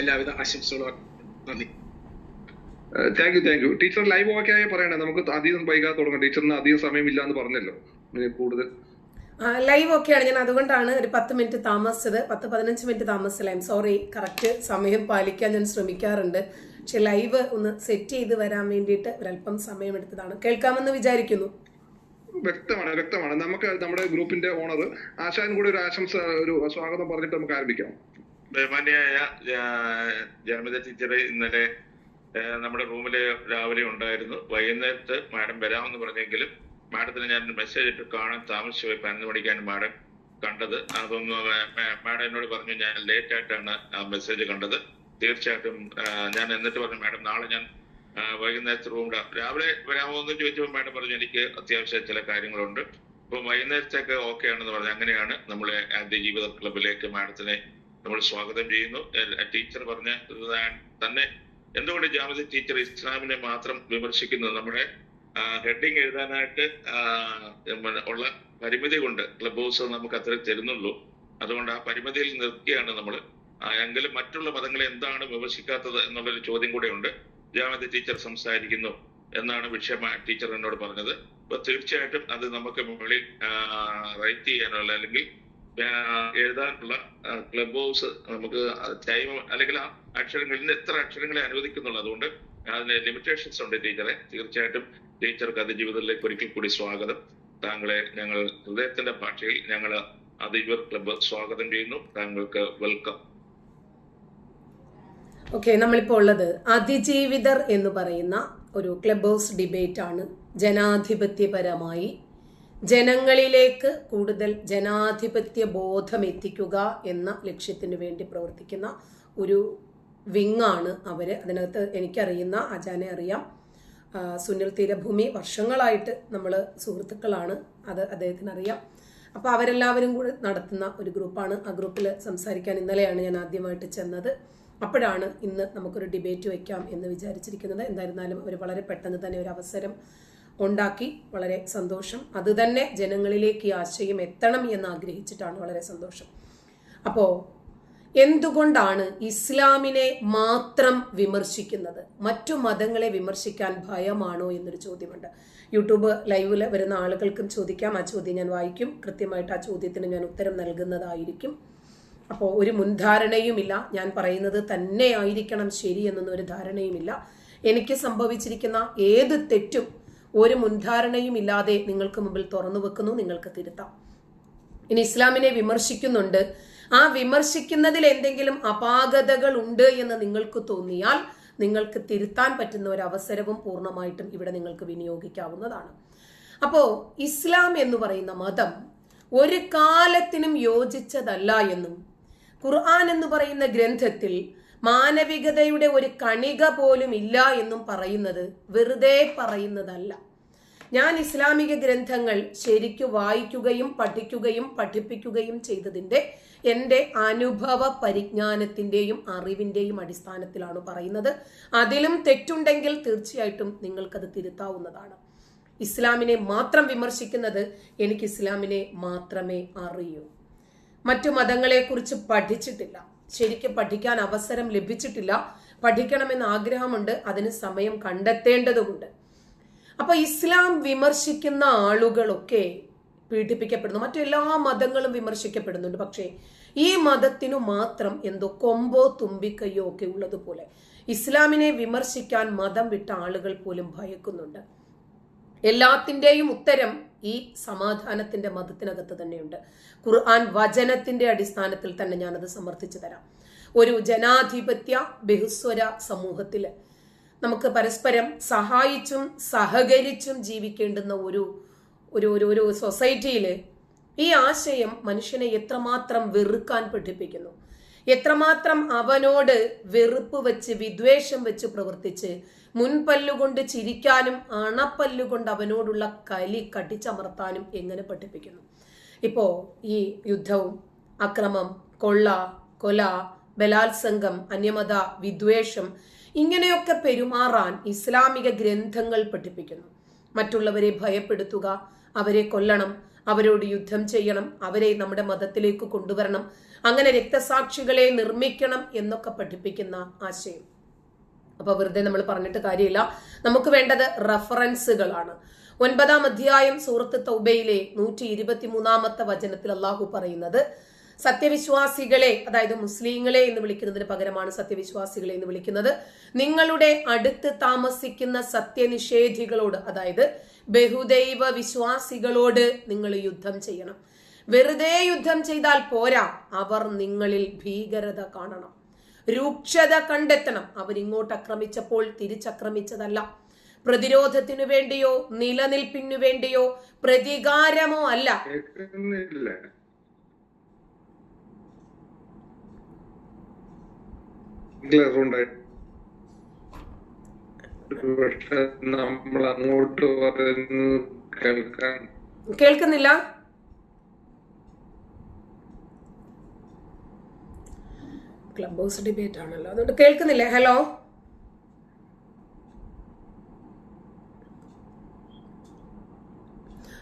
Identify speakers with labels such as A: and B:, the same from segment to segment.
A: എല്ലാവിധ ആശംസകളും നന്ദി.
B: Thank you thank you teacher live okay ആയി പറയണേ നമുക്ക് അധികം വൈകാതെ തുടങ്ങാം. ടീച്ചറിന് അധികം സമയമില്ല എന്ന് പറഞ്ഞല്ലോ. ഇനി കൂടുതൽ.
C: ലൈവ് ഒക്കെയാണ് ഞാൻ അതുകൊണ്ടാണ് ഒരു പത്ത് മിനിറ്റ് താമസിച്ചത്. പത്ത് പതിനഞ്ച് മിനിറ്റ് താമസിച്ചില്ല. ഐം സോറി കറക്റ്റ് സമയം പാലിക്കാൻ ഞാൻ ശ്രമിക്കാറുണ്ട്. പക്ഷെ ലൈവ് ഒന്ന് സെറ്റ് ചെയ്ത് വരാൻ വേണ്ടിയിട്ട് ഒരല്പം സമയമെടുത്തതാണ്. കേൾക്കാമെന്ന് വിചാരിക്കുന്നു.
B: വ്യക്തമാണ് വ്യക്തമാണ്. നമുക്ക് നമ്മുടെ ഗ്രൂപ്പിന്റെ ഓണർ ആശാൻ കൂടി ഒരു ആശംസ ഒരു സ്വാഗതം പറഞ്ഞിട്ട് നമുക്ക് ആരംഭിക്കാം.
D: ബഹുമാന്യായ ജാ- ടീച്ചറ് ഇന്നലെ നമ്മുടെ റൂമിൽ രാവിലെ ഉണ്ടായിരുന്നു. വൈകുന്നേരത്ത് മാഡം വരാമെന്ന് പറഞ്ഞെങ്കിലും മാഡത്തിന് ഞാൻ മെസ്സേജ് ഇട്ട് കാണാൻ താമസിച്ചുപോയി പതിനൊന്ന് മണിക്കാണ് മാഡം കണ്ടത്. അപ്പം മാഡം എന്നോട് പറഞ്ഞു ഞാൻ ലേറ്റ് ആയിട്ടാണ് ആ മെസ്സേജ് കണ്ടത്. തീർച്ചയായിട്ടും ഞാൻ എന്നിട്ട് പറഞ്ഞു മാഡം നാളെ ഞാൻ വൈകുന്നേരത്തെ റൂമിൽ രാവിലെ വരാമോ എന്ന് ചോദിച്ചപ്പോൾ മാഡം പറഞ്ഞു എനിക്ക് അത്യാവശ്യം ചില കാര്യങ്ങളുണ്ട്. അപ്പൊ വൈകുന്നേരത്തേക്ക് ഓക്കെ ആണെന്ന് പറഞ്ഞു. അങ്ങനെയാണ് നമ്മളെ ആദ്യ ജീവിത ക്ലബിലേക്ക് മാഡത്തിനെ നമ്മൾ സ്വാഗതം ചെയ്യുന്നു. ടീച്ചർ പറഞ്ഞ തന്നെ എന്തുകൊണ്ട് ജാമിദ ടീച്ചർ ഇസ്ലാമിനെ മാത്രം വിമർശിക്കുന്നത്? നമ്മുടെ ഹെഡിങ് എഴുതാനായിട്ട് ഉള്ള പരിമിതി കൊണ്ട് ക്ലബ് ഹൗസ് നമുക്ക് അത്ര തരുന്നുള്ളൂ. അതുകൊണ്ട് ആ പരിമിതിയിൽ നിർത്തിയാണ് നമ്മൾ എങ്കിലും മറ്റുള്ള മതങ്ങളെ എന്താണ് വിമർശിക്കാത്തത് എന്നുള്ളൊരു ചോദ്യം കൂടെ ഉണ്ട് ജാമിദ ടീച്ചർ സംസാരിക്കുന്നു എന്നാണ് വിഷയം ടീച്ചർ എന്നോട് പറഞ്ഞത്. അപ്പൊ തീർച്ചയായിട്ടും അത് നമുക്ക് മുകളിൽ റൈറ്റ് ചെയ്യാനുള്ള അല്ലെങ്കിൽ എഴുതാനുള്ള ക്ലബ് ഹൗസ് നമുക്ക് ടൈം അല്ലെങ്കിൽ ആ അക്ഷരങ്ങളിൽ എത്ര അക്ഷരങ്ങളെ അനുവദിക്കുന്നുള്ളൂ. അതുകൊണ്ട് അതിന് ലിമിറ്റേഷൻസ് ഉണ്ട് ടീച്ചറെ. തീർച്ചയായിട്ടും ടീച്ചർക്ക് അത് ജീവിതത്തിലേക്ക് ഒരിക്കൽ കൂടി സ്വാഗതം. താങ്കളെ ഞങ്ങൾ ഹൃദയത്തിന്റെ ഭാഷയിൽ ഞങ്ങൾ അതിജീവർ ക്ലബ്ബ് സ്വാഗതം ചെയ്യുന്നു. താങ്കൾക്ക് വെൽക്കം
C: ഓക്കെ നമ്മളിപ്പോൾ ഉള്ളത് അതിജീവിതർ എന്ന് പറയുന്ന ഒരു ക്ലബ് ഹൗസ് ഡിബേറ്റ് ആണ്. ജനാധിപത്യപരമായി ജനങ്ങളിലേക്ക് കൂടുതൽ ജനാധിപത്യ ബോധം എത്തിക്കുക എന്ന ലക്ഷ്യത്തിന് വേണ്ടി പ്രവർത്തിക്കുന്ന ഒരു വിങ്ങാണ് അവർ അതിനകത്ത് എനിക്കറിയുന്ന അജാനെ അറിയാം. സുനിൽ തീരഭൂമി വർഷങ്ങളായിട്ട് നമ്മൾ സുഹൃത്തുക്കളാണ്. അത് അദ്ദേഹത്തിന് അറിയാം. അപ്പോൾ അവരെല്ലാവരും കൂടി നടത്തുന്ന ഒരു ഗ്രൂപ്പാണ്. ആ ഗ്രൂപ്പിൽ സംസാരിക്കാൻ ഇന്നലെയാണ് ഞാൻ ആദ്യമായിട്ട് ചെന്നത്. അപ്പോഴാണ് ഇന്ന് നമുക്കൊരു ഡിബേറ്റ് വയ്ക്കാം എന്ന് വിചാരിച്ചിരിക്കുന്നത്. എന്തായിരുന്നാലും അവർ വളരെ പെട്ടെന്ന് തന്നെ ഒരു അവസരം ഉണ്ടാക്കി വളരെ സന്തോഷം. അത് തന്നെ ജനങ്ങളിലേക്ക് ഈ ആശയം എത്തണം എന്ന് ആഗ്രഹിച്ചിട്ടാണ് വളരെ സന്തോഷം. അപ്പോൾ എന്തുകൊണ്ടാണ് ഇസ്ലാമിനെ മാത്രം വിമർശിക്കുന്നത്? മറ്റു മതങ്ങളെ വിമർശിക്കാൻ ഭയമാണോ എന്നൊരു ചോദ്യമുണ്ട്. യൂട്യൂബ് ലൈവിൽ വരുന്ന ആളുകൾക്കും ചോദിക്കാം. ആ ചോദ്യം ഞാൻ വായിക്കും. കൃത്യമായിട്ട് ആ ചോദ്യത്തിന് ഞാൻ ഉത്തരം നൽകുന്നതായിരിക്കും. അപ്പോൾ ഒരു മുൻധാരണയുമില്ല. ഞാൻ പറയുന്നത് തന്നെ ആയിരിക്കണം ശരി എന്നൊന്നും ഒരു ധാരണയുമില്ല. എനിക്ക് സംഭവിച്ചിരിക്കുന്ന ഏത് തെറ്റും ഒരു മുൻധാരണയും ഇല്ലാതെ നിങ്ങൾക്ക് മുമ്പിൽ തുറന്നു വെക്കുന്നു നിങ്ങൾക്ക് തിരുത്താം. ഇനി ഇസ്ലാമിനെ വിമർശിക്കുന്നുണ്ട്. ആ വിമർശിക്കുന്നതിൽ എന്തെങ്കിലും അപാകതകൾ ഉണ്ട് എന്ന് നിങ്ങൾക്ക് തോന്നിയാൽ നിങ്ങൾക്ക് തിരുത്താൻ പറ്റുന്ന ഒരു അവസരവും പൂർണമായിട്ടും ഇവിടെ നിങ്ങൾക്ക് വിനിയോഗിക്കാവുന്നതാണ്. അപ്പോ ഇസ്ലാം എന്ന് പറയുന്ന മതം ഒരു കാലത്തിനും യോജിച്ചതല്ല എന്നും ഖുർആൻ എന്ന് പറയുന്ന ഗ്രന്ഥത്തിൽ മാനവികതയുടെ ഒരു കണിക പോലും ഇല്ല എന്നും പറയുന്നത് വെറുതെ പറയുന്നതല്ല. ഞാൻ ഇസ്ലാമിക ഗ്രന്ഥങ്ങൾ ശരിക്കു വായിക്കുകയും പഠിക്കുകയും പഠിപ്പിക്കുകയും ചെയ്തതിന്റെ എന്റെ അനുഭവ പരിജ്ഞാനത്തിന്റെയും അറിവിന്റെയും അടിസ്ഥാനത്തിലാണ് പറയുന്നത്. അതിലും തെറ്റുണ്ടെങ്കിൽ തീർച്ചയായിട്ടും നിങ്ങൾക്കത് തിരുത്താവുന്നതാണ്. ഇസ്ലാമിനെ മാത്രം വിമർശിക്കുന്നത് എനിക്ക് ഇസ്ലാമിനെ മാത്രമേ അറിയൂ. മറ്റു മതങ്ങളെക്കുറിച്ച് പഠിച്ചിട്ടില്ല. ശരിക്കും പഠിക്കാൻ അവസരം ലഭിച്ചിട്ടില്ല. പഠിക്കണമെന്ന് ആഗ്രഹമുണ്ട്. അതിന് സമയം കണ്ടെത്തേണ്ടതുമുണ്ട് അപ്പൊ ഇസ്ലാം വിമർശിക്കുന്ന ആളുകളൊക്കെ പീഡിപ്പിക്കപ്പെടുന്നു. മറ്റെല്ലാ മതങ്ങളും വിമർശിക്കപ്പെടുന്നുണ്ട്. പക്ഷേ ഈ മതത്തിനു മാത്രം എന്തോ കൊമ്പോ തുമ്പിക്കയ്യോ ഒക്കെ ഉള്ളതുപോലെ ഇസ്ലാമിനെ വിമർശിക്കാൻ മതം വിട്ട ആളുകൾ പോലും ഭയക്കുന്നുണ്ട്. എല്ലാത്തിന്റെയും ഉത്തരം ഈ സമാധാനത്തിന്റെ മതത്തിനകത്ത് തന്നെയുണ്ട്. ഖുർആൻ വചനത്തിന്റെ അടിസ്ഥാനത്തിൽ തന്നെ ഞാനത് സമർത്ഥിച്ചു തരാം. ഒരു ജനാധിപത്യ ബഹുസ്വര സമൂഹത്തിൽ നമുക്ക് പരസ്പരം സഹായിച്ചും സഹകരിച്ചും ജീവിക്കേണ്ടുന്ന ഒരു ഒരു ഒരു ഒരു സൊസൈറ്റിയിൽ ഈ ആശയം മനുഷ്യനെ എത്രമാത്രം വെറുക്കാൻ പഠിപ്പിക്കുന്നു? എത്രമാത്രം അവനോട് വെറുപ്പ് വെച്ച് വിദ്വേഷം വെച്ച് പ്രവർത്തിച്ച് മുൻപല്ലുകൊണ്ട് ചിരിക്കാനും അണപ്പല്ലുകൊണ്ട് അവനോടുള്ള കലി കടിച്ചമർത്താനും എങ്ങനെ പഠിപ്പിക്കുന്നു? ഇപ്പോ ഈ യുദ്ധവും അക്രമം കൊള്ള കൊല ബലാത്സംഗം അന്യമത വിദ്വേഷം ഇങ്ങനെയൊക്കെ പെരുമാറാൻ ഇസ്ലാമിക ഗ്രന്ഥങ്ങൾ പഠിപ്പിക്കുന്നു. മറ്റുള്ളവരെ ഭയപ്പെടുത്തുക അവരെ കൊല്ലണം അവരോട് യുദ്ധം ചെയ്യണം അവരെ നമ്മുടെ മതത്തിലേക്ക് കൊണ്ടുവരണം അങ്ങനെ രക്തസാക്ഷികളെ നിർമ്മിക്കണം എന്നൊക്കെ പഠിപ്പിക്കുന്ന ആശയം. അപ്പൊ വെറുതെ നമ്മൾ പറഞ്ഞിട്ട് കാര്യമില്ല. നമുക്ക് വേണ്ടത് റഫറൻസുകളാണ്. ഒൻപതാം അധ്യായം സൂറത്ത് തൗബയിലെ നൂറ്റി ഇരുപത്തി മൂന്നാമത്തെ വചനത്തിൽ അള്ളാഹു പറയുന്നത് സത്യവിശ്വാസികളെ അതായത് മുസ്ലിങ്ങളെ എന്ന് വിളിക്കുന്നതിന് പകരമാണ് സത്യവിശ്വാസികളെ എന്ന് വിളിക്കുന്നത്. നിങ്ങളുടെ അടുത്ത് താമസിക്കുന്ന സത്യനിഷേധികളോട് അതായത് ബഹുദൈവ വിശ്വാസികളോട് നിങ്ങൾ യുദ്ധം ചെയ്യണം. വെറുതെ യുദ്ധം ചെയ്താൽ പോരാ അവർ നിങ്ങളിൽ ഭീകരത കാണണം. രൂക്ഷത കണ്ടെത്തണം. അവരിങ്ങോട്ട് ആക്രമിച്ചപ്പോൾ തിരിച്ചക്രമിച്ചതല്ല. പ്രതിരോധത്തിനു വേണ്ടിയോ നിലനിൽപ്പിനു വേണ്ടിയോ പ്രതികാരമോ അല്ല.
B: പക്ഷെ നമ്മൾ അങ്ങോട്ട് പറയുന്നത് കേൾക്കാൻ.
C: കേൾക്കുന്നില്ല? ക്ലബ് ഹൗസ് ഡിബേറ്റ് ആണല്ലോ. അതുകൊണ്ട് കേൾക്കുന്നില്ല? ഹലോ?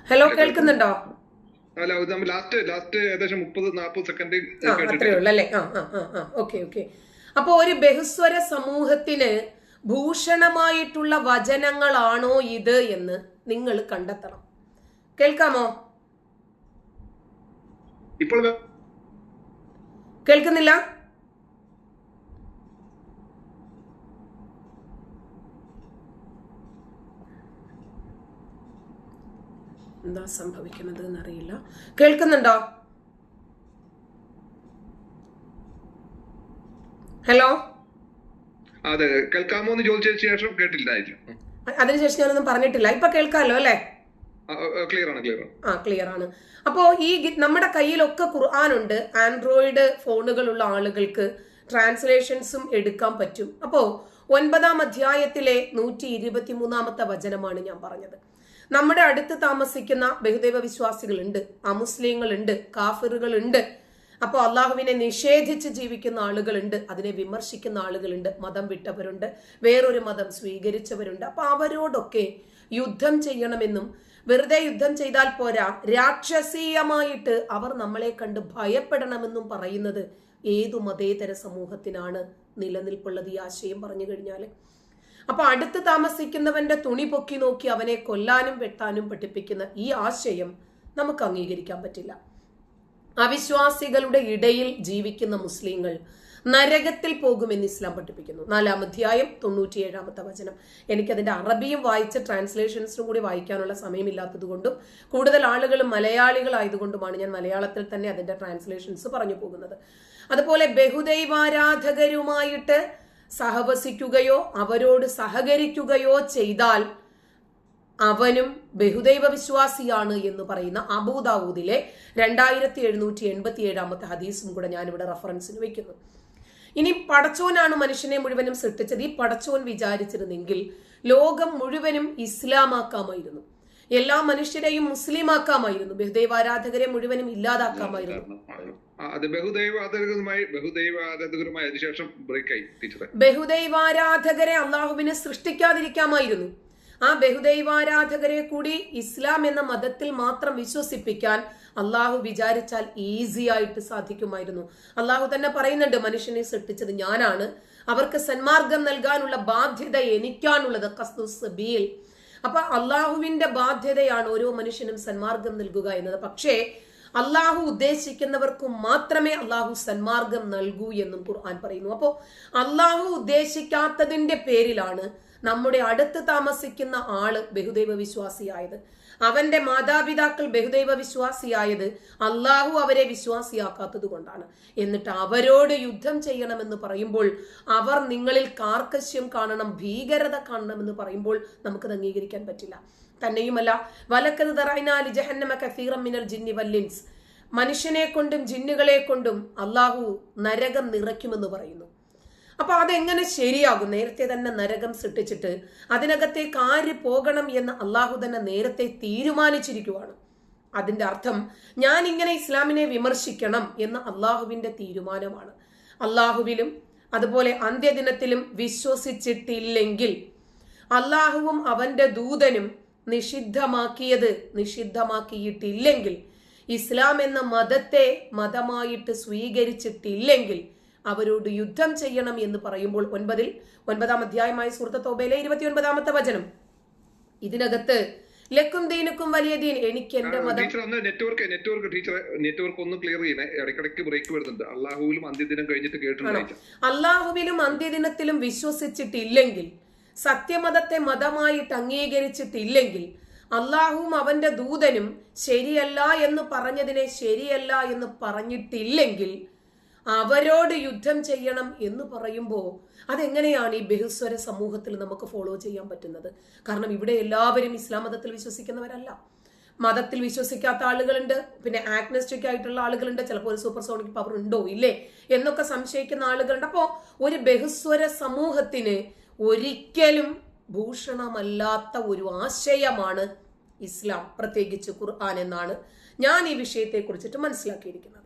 C: ഹലോ കേൾക്കുന്നുണ്ടോ?
B: അല്ല ലാസ്റ്റ് ലാസ്റ്റ് ഏകദേശം മുപ്പത് നാൽപ്പത് സെക്കൻഡ്
C: അത്രേ ഉള്ളൂ അല്ലേ ആ ആ ആ. Okay okay. അപ്പൊ ഒരു ബഹുസ്വര സമൂഹത്തിന് ഭൂഷണമായിട്ടുള്ള വചനങ്ങളാണോ ഇത് എന്ന് നിങ്ങൾ കണ്ടെത്തണം. കേൾക്കാമോ?
B: ഇപ്പോൾ
C: കേൾക്കുന്നില്ല? എന്താ സംഭവിക്കുന്നത് എന്നറിയില്ല. കേൾക്കുന്നുണ്ടോ ഹലോ
B: അതെ കേൾക്കാമോ എന്ന് ചോദിച്ച ശേഷം കേട്ടില്ലായിരുന്നു
C: അതിനുശേഷം ഞാനൊന്നും പറഞ്ഞിട്ടില്ല. ഇപ്പൊ കേൾക്കാമല്ലോ അല്ലേ?
B: ക്ലിയർ ആണ് ക്ലിയർ
C: ആ ക്ലിയർ ആണ്. അപ്പോ ഈ നമ്മുടെ കയ്യിലൊക്കെ ഖുർആൻ ഉണ്ട്. ആൻഡ്രോയിഡ് ഫോണുകളുള്ള ആളുകൾക്ക് ട്രാൻസ്ലേഷൻസും എടുക്കാൻ പറ്റും. അപ്പോ ഒൻപതാം അധ്യായത്തിലെ നൂറ്റി ഇരുപത്തി മൂന്നാമത്തെ വചനമാണ് ഞാൻ പറഞ്ഞത്. നമ്മുടെ അടുത്ത് താമസിക്കുന്ന ബഹുദൈവ വിശ്വാസികളുണ്ട്. അമുസ്ലിങ്ങളുണ്ട്. കാഫിറുകളുണ്ട്. അപ്പോൾ അള്ളാഹുവിനെ നിഷേധിച്ച് ജീവിക്കുന്ന ആളുകളുണ്ട് അതിനെ വിമർശിക്കുന്ന ആളുകളുണ്ട് മതം വിട്ടവരുണ്ട് വേറൊരു മതം സ്വീകരിച്ചവരുണ്ട്. അപ്പോൾ അവരോടൊക്കെ യുദ്ധം ചെയ്യണമെന്നും വെറുതെ യുദ്ധം ചെയ്താൽ പോരാ രാക്ഷസീയമായിട്ട് അവർ നമ്മളെ കണ്ട് ഭയപ്പെടണമെന്നും പറയുന്നത് ഏതു മതേതര സമൂഹത്തിനാണ് നിലനിൽപ്പുള്ളത് ഈ ആശയം പറഞ്ഞു കഴിഞ്ഞാൽ അപ്പൊ അടുത്ത് താമസിക്കുന്നവന്റെ തുണി പൊക്കി നോക്കി അവനെ കൊല്ലാനും വെട്ടാനും പഠിപ്പിക്കുന്ന ഈ ആശയം നമുക്ക് അംഗീകരിക്കാൻ പറ്റില്ല. അവിശ്വാസികളുടെ ഇടയിൽ ജീവിക്കുന്ന മുസ്ലിങ്ങൾ നരകത്തിൽ പോകുമെന്ന് ഇസ്ലാം പഠിപ്പിക്കുന്നു. നാലാം അധ്യായം തൊണ്ണൂറ്റിയേഴാമത്തെ വചനം. എനിക്കതിന്റെ അറബിയും വായിച്ച ട്രാൻസ്ലേഷൻസിനും കൂടി വായിക്കാനുള്ള സമയമില്ലാത്തത് കൊണ്ടും കൂടുതൽ ആളുകൾ മലയാളികളായതുകൊണ്ടുമാണ് ഞാൻ മലയാളത്തിൽ തന്നെ അതിന്റെ ട്രാൻസ്ലേഷൻസ് പറഞ്ഞു പോകുന്നത്. അതുപോലെ ബഹുദൈവാരാധകരുമായിട്ട് സഹവസിക്കുകയോ അവരോട് സഹകരിക്കുകയോ ചെയ്താൽ അവനും ബഹുദൈവ വിശ്വാസിയാണ് എന്ന് പറയുന്ന അബൂദാവൂദിലെ രണ്ടായിരത്തി എഴുന്നൂറ്റി എൺപത്തി ഏഴാമത്തെ ഹദീസും കൂടെ ഞാനിവിടെ റെഫറൻസിന് വെക്കുന്നു. ഇനി പടച്ചോനാണ് മനുഷ്യനെ മുഴുവനും സൃഷ്ടിച്ചത്. ഈ പടച്ചോൻ വിചാരിച്ചിരുന്നെങ്കിൽ ലോകം മുഴുവനും ഇസ്ലാമാക്കാമായിരുന്നു. എല്ലാ മനുഷ്യരെയും മുസ്ലിം മുസ്ലിമാക്കാമായിരുന്നു. ബഹുദൈവാരാധകരെ മുഴുവനും ഇല്ലാതാക്കാമായിരുന്നു. ബഹുദൈവാരാധകരെ അള്ളാഹുവിനെ സൃഷ്ടിക്കാതിരിക്കാമായിരുന്നു. ആ ബഹുദൈവാരാധകരെ കൂടി ഇസ്ലാം എന്ന മതത്തിൽ മാത്രം വിശ്വസിപ്പിക്കാൻ അള്ളാഹു വിചാരിച്ചാൽ ഈസി ആയിട്ട് സാധിക്കുമായിരുന്നു. അള്ളാഹു തന്നെ പറയുന്നുണ്ട് മനുഷ്യനെ സൃഷ്ടിച്ചത് ഞാനാണ്. അവർക്ക് സന്മാർഗം നൽകാനുള്ള ബാധ്യത എനിക്കാണുള്ളത് കസ്തു സബീൽ. അപ്പൊ അള്ളാഹുവിന്റെ ബാധ്യതയാണ് ഓരോ മനുഷ്യനും സന്മാർഗം നൽകുക എന്നത്. പക്ഷേ അള്ളാഹു ഉദ്ദേശിക്കുന്നവർക്ക് മാത്രമേ അള്ളാഹു സന്മാർഗം നൽകൂ എന്നും ഖുർആൻ പറയുന്നു. അപ്പോൾ അള്ളാഹു ഉദ്ദേശിക്കാത്തതിന്റെ പേരിലാണ് നമ്മുടെ അടുത്ത് താമസിക്കുന്ന ആൾ ബഹുദൈവ വിശ്വാസിയായത്. അവന്റെ മാതാപിതാക്കൾ ബഹുദൈവ വിശ്വാസിയായത് അള്ളാഹു അവരെ വിശ്വാസിയാക്കാത്തത് കൊണ്ടാണ്. എന്നിട്ട് അവരോട് യുദ്ധം ചെയ്യണമെന്ന് പറയുമ്പോൾ അവർ നിങ്ങളിൽ കാർക്കശ്യം കാണണം ഭീകരത കാണണമെന്ന് പറയുമ്പോൾ നമുക്കത് അംഗീകരിക്കാൻ പറ്റില്ല. തന്നെയുമല്ല വലക്കത് തറൈനാലി ജഹന്നമ ജിന്നി വല്ലിൻസ് മനുഷ്യനെ കൊണ്ടും ജിന്നുകളെ കൊണ്ടും അള്ളാഹു നരകം നിറയ്ക്കുമെന്ന് പറയുന്നു. അപ്പൊ അതെങ്ങനെ ശരിയാകും? നേരത്തെ തന്നെ നരകം സൃഷ്ടിച്ചിട്ട് അതിനകത്തേക്ക് ആര് പോകണം എന്ന് അള്ളാഹു തന്നെ നേരത്തെ തീരുമാനിച്ചിരിക്കുവാണ്. അതിന്റെ അർത്ഥം ഞാൻ ഇങ്ങനെ ഇസ്ലാമിനെ വിമർശിക്കണം എന്ന് അള്ളാഹുവിന്റെ തീരുമാനമാണ്. അള്ളാഹുവിലും അതുപോലെ അന്ത്യദിനത്തിലും വിശ്വസിച്ചിട്ടില്ലെങ്കിൽ അള്ളാഹുവും അവന്റെ ദൂതനും നിഷിദ്ധമാക്കിയത് നിഷിദ്ധമാക്കിയിട്ടില്ലെങ്കിൽ ഇസ്ലാം എന്ന മതത്തെ മതമായിട്ട് സ്വീകരിച്ചിട്ടില്ലെങ്കിൽ അവരോട് യുദ്ധം ചെയ്യണം എന്ന് പറയുമ്പോൾ ഒൻപതിൽ ഒൻപതാം അധ്യായമായ സുഹൃത്ത തോബയിലെ ഇരുപത്തിയൊൻപതാമത്തെ വചനം. ഇതിനകത്ത് ലക്കും ദീനുക്കും വലിയ ദീൻ എനിക്ക് എന്റെ മതം
B: നെറ്റ്വർക്ക് നെറ്റ്വർക്ക് ടീച്ചർ നെറ്റ്വർക്ക് ഒന്ന് ക്ലിയർ ചെയ്യണേ. ഇടയ്ക്കിടയ്ക്ക് ബ്രേക്ക് വരുന്നുണ്ട്. അള്ളാഹുവിലും അന്ത്യദിനം കഴിഞ്ഞിട്ട് കേട്ടിട്ടുണ്ട്
C: അള്ളാഹുവിലും അന്ത്യദിനത്തിലും വിശ്വസിച്ചിട്ടില്ലെങ്കിൽ സത്യമതത്തെ മതമായിട്ട് അംഗീകരിച്ചിട്ടില്ലെങ്കിൽ അള്ളാഹുവും അവന്റെ ദൂതനും ശരിയല്ല എന്ന് പറഞ്ഞതിനെ ശരിയല്ല എന്ന് പറഞ്ഞിട്ടില്ലെങ്കിൽ അവരോട് യുദ്ധം ചെയ്യണം എന്ന് പറയുമ്പോൾ അതെങ്ങനെയാണ് ഈ ബഹുസ്വര സമൂഹത്തിൽ നമുക്ക് ഫോളോ ചെയ്യാൻ പറ്റുന്നത്? കാരണം ഇവിടെ എല്ലാവരും ഇസ്ലാം മതത്തിൽ വിശ്വസിക്കുന്നവരല്ല. മതത്തിൽ വിശ്വസിക്കാത്ത ആളുകളുണ്ട്. പിന്നെ ആഗ്നസ്റ്റിക് ആയിട്ടുള്ള ആളുകളുണ്ട്. ചിലപ്പോൾ ഒരു സൂപ്പർ സോണിക് പവർ ഉണ്ടോ? ഇല്ലേ? എന്നൊക്കെ സംശയിക്കുന്ന ആളുകളുണ്ട്. അപ്പോൾ ഒരു ബഹുസ്വര സമൂഹത്തിന് ഒരിക്കലും ഭൂഷണമല്ലാത്ത ഒരു ആശയമാണ് ഇസ്ലാം. പ്രത്യേകിച്ച് ഖുർആൻ എന്നാണ് ഞാൻ ഈ വിഷയത്തെ കുറിച്ചിട്ട് മനസ്സിലാക്കിയിരിക്കുന്നത്.